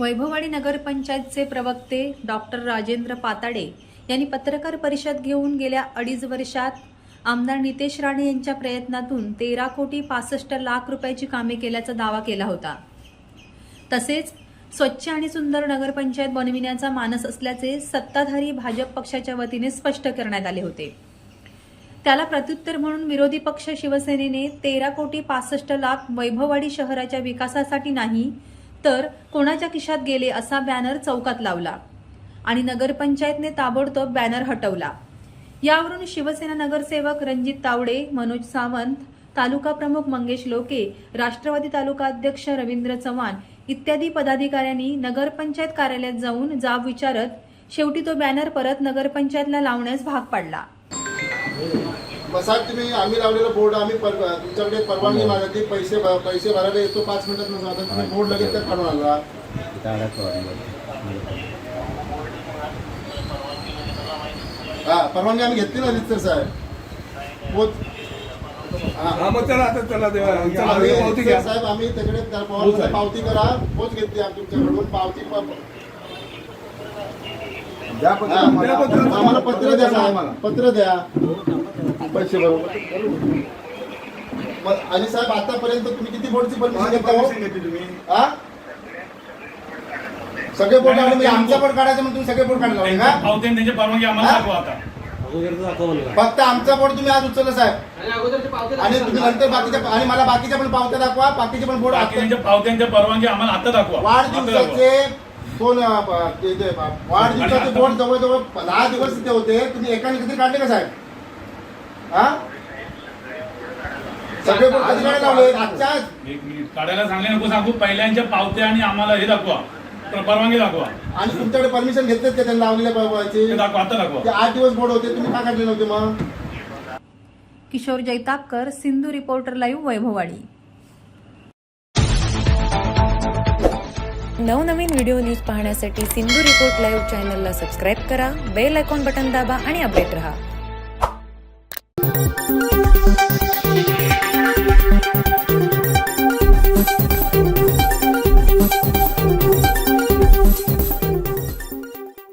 वैभववाडी नगरपंचायतचे प्रवक्ते डॉक्टर राजेंद्र पाताडे यांनी पत्रकार परिषद घेऊन गेल्या अडीच वर्षात आमदार नितेश राणे यांच्या प्रयत्नातून तेरा कोटी पासष्ट लाख रुपयाची कामे केल्याचा दावा केला होता. तसेच स्वच्छ आणि सुंदर नगरपंचायत बनविण्याचा मानस असल्याचे सत्ताधारी भाजप पक्षाच्या वतीने स्पष्ट करण्यात आले होते. त्याला प्रत्युत्तर म्हणून विरोधी पक्ष शिवसेनेने तेरा कोटी पासष्ट लाख वैभववाडी शहराच्या विकासासाठी नाही तर कोणाच्या खिशात गेले असा बॅनर चौकात लावला. आणि नगरपंचायतने ताबडतोब बॅनर हटवला. यावरून शिवसेना नगरसेवक रणजित तावडे मनोज सावंत तालुका प्रमुख मंगेश लोके राष्ट्रवादी तालुका अध्यक्ष रवींद्र चव्हाण इत्यादी पदाधिकाऱ्यांनी नगरपंचायत कार्यालयात जाऊन जाब विचारत शेवटी तो बॅनर परत नगरपंचायतला लावण्यास भाग पाडला. मग साहेब तुम्ही आम्ही लावलेला बोर्ड आम्ही पर- तुमच्याकडे परवानगी मागितली पैसे भ- पैसे भरायला येतो पाच मिनिटात नव्हता आता तुम्ही बोर्ड लगेच त्या काढून आणला. हा परवानगी आम्ही घेतली ना रितसर साहेब. पोच हा. हा मग चला आता चला देवा चला आम्ही देवा, पावती घ्या. साहेब आम्ही तिकडे त्या हो, साहेब. पावती करा. पोच घेतली आम्ही तुमच्याकडून पावती प- द्या हा, पत्र. आम्हाला. आम्हाला पत्र द्या साहेब. पत्र द्या. पैसे भरून मग आणि साहेब आतापर्यंत तुम्ही किती बोर्डची परमिशन घेता हो? घेतली तुम्ही. हा? सगळे बोर्ड काढले म्हणजे आमचा बोर्ड काढायचा म्हणून तुम्ही सगळे बोर्ड काढला का? पावते त्यांची परवानगी आम्हाला? दाखवा आता. फक्त आमचा बोर्ड तुम्ही आज उचलला साहेब. आणि तुम्ही नंतर बाकीच्या आणि मला बाकीच्या पण पावत्या दाखवा बाकीचे पण बोर्ड पावत्यांच्या परवानगी आम्हाला आता दाखवा. वाढदिवसाचे दोन वाढदिवसाचे बोर्ड जवळजवळ दहा दिवस तिथे होते. तुम्ही एकाने किती काढले का साहेब? हा? सगळे बोर्ड कधी काढायला लावले आजच्या आज? एक मिनिट काढायला सांगले नको सांगू. पहिल्यांच्या पावत्या आणि आम्हाला हे दाखवा. पर- परवानगी दाखवा. आणि तुमच्याकडे परमिशन घेतलेत का त्यांनी लावलेल्या ते दाखवा आता ते दाखवा आठ दिवस बोर्ड होते तुम्ही का काढले नव्हते मग? Kishore Jaitapkar Sindhu reporter live Vaibhavwadi. नवनवीन व्हिडिओ न्यूज पाहण्यासाठी सिंधू रिपोर्ट लाईव्ह चॅनलला सबस्क्राईब करा बेल आयकॉन बटन दाबा आणि अपडेट रहा. Thank you.